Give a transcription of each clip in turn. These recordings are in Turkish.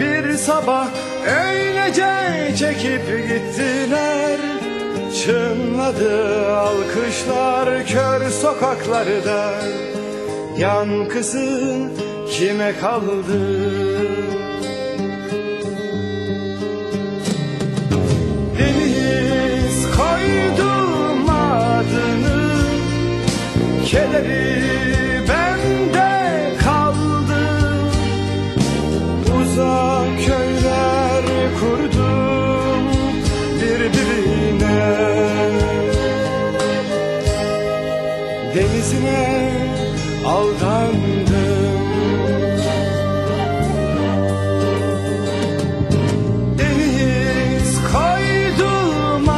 Bir sabah öylece çekip gittiler Çınladı alkışlar kör sokaklarda Yankısı kime kaldı? Aldandım Deniz koydum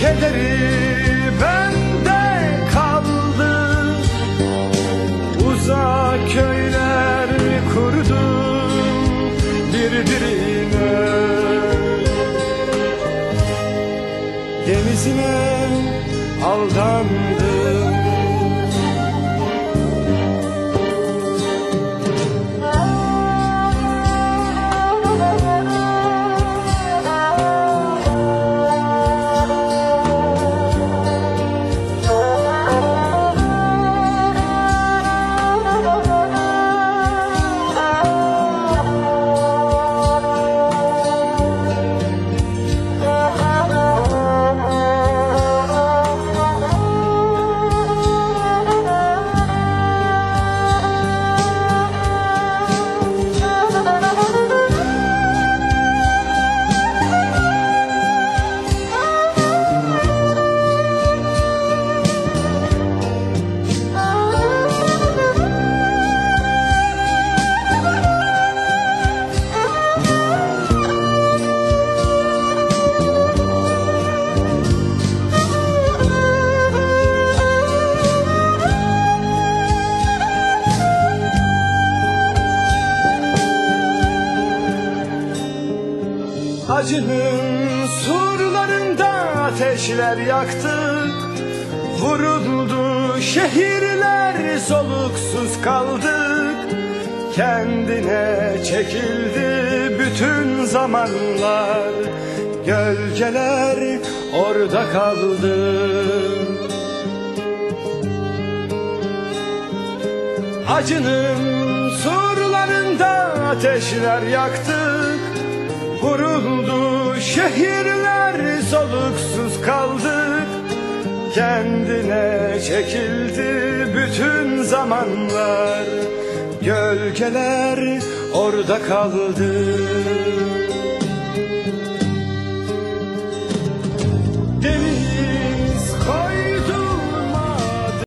Kederi bende kaldı. Uzak köyler kurdum birbirine. Denizine aldandım Acının surlarında ateşler yaktık Vuruldu şehirler soluksuz kaldık. Kendine çekildi bütün zamanlar. Gölgeler orada kaldı. Acının surlarında ateşler yaktık Vuruldu şehirler soluksuz kaldık Kendine çekildi bütün zamanlar. Gölgeler orada kaldı